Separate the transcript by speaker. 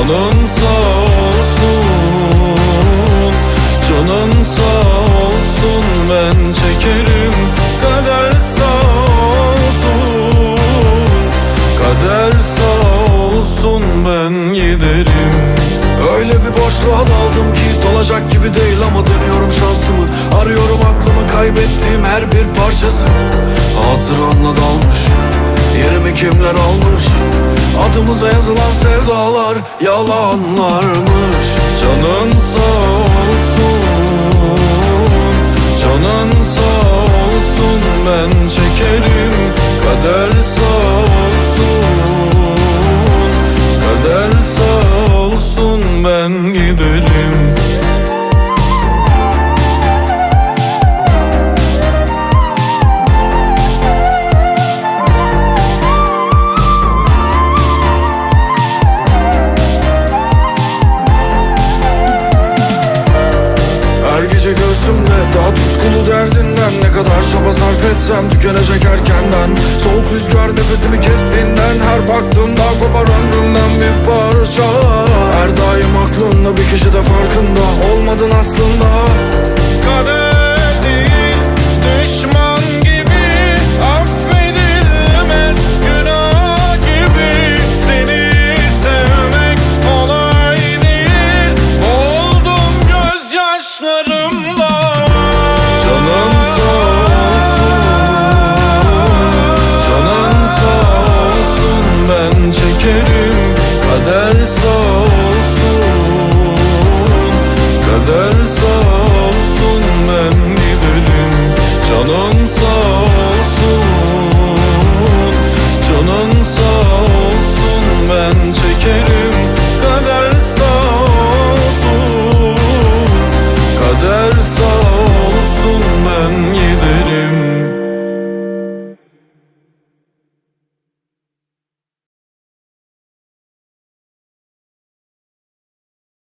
Speaker 1: Canın sağ olsun Canın sağ olsun ben çekerim. Kader sağ olsun Kader sağ olsun ben giderim. Öyle bir boşluğa daldım ki dolacak gibi değil ama dönüyorum şansımı. Arıyorum aklımı kaybettiğim her bir parçası. Hatıranla dalmış Yerimi kimler almış Adımıza yazılan sevdalar yalanlarmış. Canın sağ olsun Canın sağ olsun. Ben çekerim Kader sağ olsun. Kader sağ olsun ben giderim etsem tükenecek erkenden. Soğuk rüzgar nefesimi kestiğinden Her baktığımda kopar ömrümden bir parça. Her daim aklımda bir kişi de farkında Olmadın aslında. Kader değil düşman gibi Affedilmez. Günah gibi Seni sevmek kolay değil. Oldum gözyaşlarımla. Canım olsun. Kader sağ olsun be.